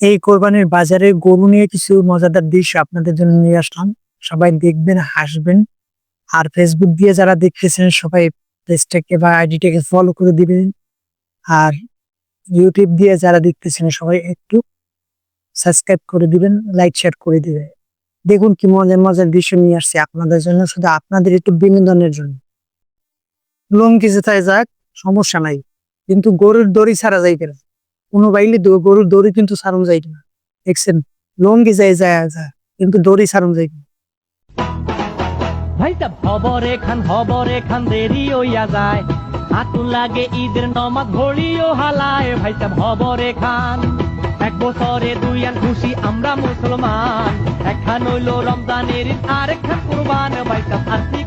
এই কোরবানির বাজারে গরু নিয়ে কিছু মজাদার দৃশ্য আপনাদের জন্য নিয়ে আসলাম। সবাই দেখবেন, হাসবেন। আর ফেসবুক দিয়ে যারা দেখতেছেন, সবাই পেজটাকে বা আইডিটাকে ফলো করে দিবেন। আর ইউটিউব দিয়ে যারা দেখতেছেন, সবাই একটু সাবস্ক্রাইব করে দিবেন লাইক শেয়ার করে দিবেন। দেখুন কি মজার মজার দৃশ্য নিয়ে আসছে আপনাদের জন্য, শুধু আপনাদের একটু বিনোদনের জন্য। লঙ্কি যেথায় যাক, সমস্যা নাই। কিন্তু গরুর দড়ি ছাড়া যাইবে না। কোনো বাইলে গরুর দড়ি কিন্তু ছাড়ুন যাইবে না। দেখছেন? লঙ্গি যায় যায় যায় কিন্তু দড়ি ছাড়ুন যাইবে না। ভাইটা খবরে খান খবরে খান দেরি হইয়া যায়। হাতু লাগে ঈদের নমাজ ঘড়িও হালায়। ভাইটা খবরে খান এক বছরে দুই আন খুশি আমরা মুসলমান। একখান হইল রমজানের আর একখান কুরবান। ভাইটা আর্থিক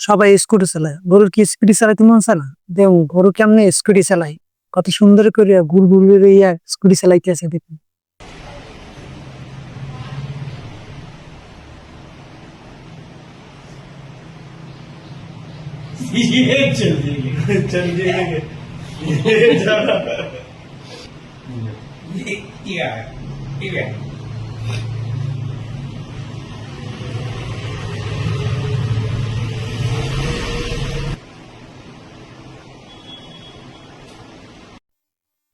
সবাই স্কুটি চালায়। গরুর কি স্কুটি চালাইতে মন চায় না? দেখুন গরু কেমনে স্কুটি চালায়? কত সুন্দর করে গুড় গুড় ইয়া স্কুটি চালাইতেছে দেখুন चल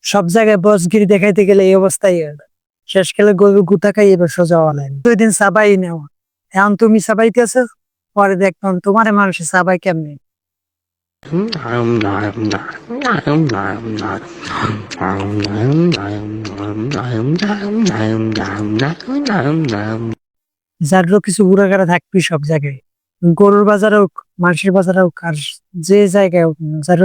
সব জায়গায় বসগিরি দেখাইতে গেলে এই অবস্থাই শেষ কালে গরু গুতা খাই এবার সোজা অনেন দুই দিন সাবাই নেওয়া। এখন তুমি সাবাইতে আছো, পরে দেখতাম তোমার মানুষের সাবাই কেমনি? যারও কিছু ঘুরাঘারা থাকবি সব জায়গায়। গরুর বাজারে হোক মানুষের বাজারে হোক, আর যে জায়গায় হোক, যার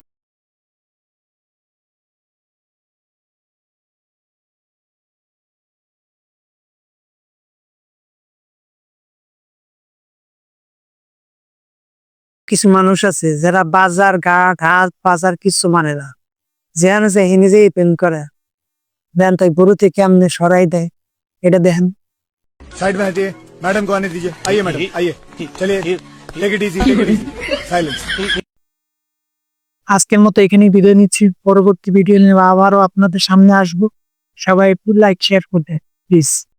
কিছু মানুষ আছে যারা বাজার ঘাট হাট বাজার কিছু মানে না যেখানে যে হে নিজেই পেন করে দেন তাই গরুতে কেমনে সরাই দেয় এটা দেখেন साइड में हटिए मैडम को आने दीजिए आइए मैडम आइए चलिए take it easy take it easy silence আজকের মতো এখানেই বিদায় নিচ্ছি পরবর্তী ভিডিও নিয়ে আবারও আপনাদের সামনে আসবো সবাই একটু লাইক শেয়ার করতে প্লিজ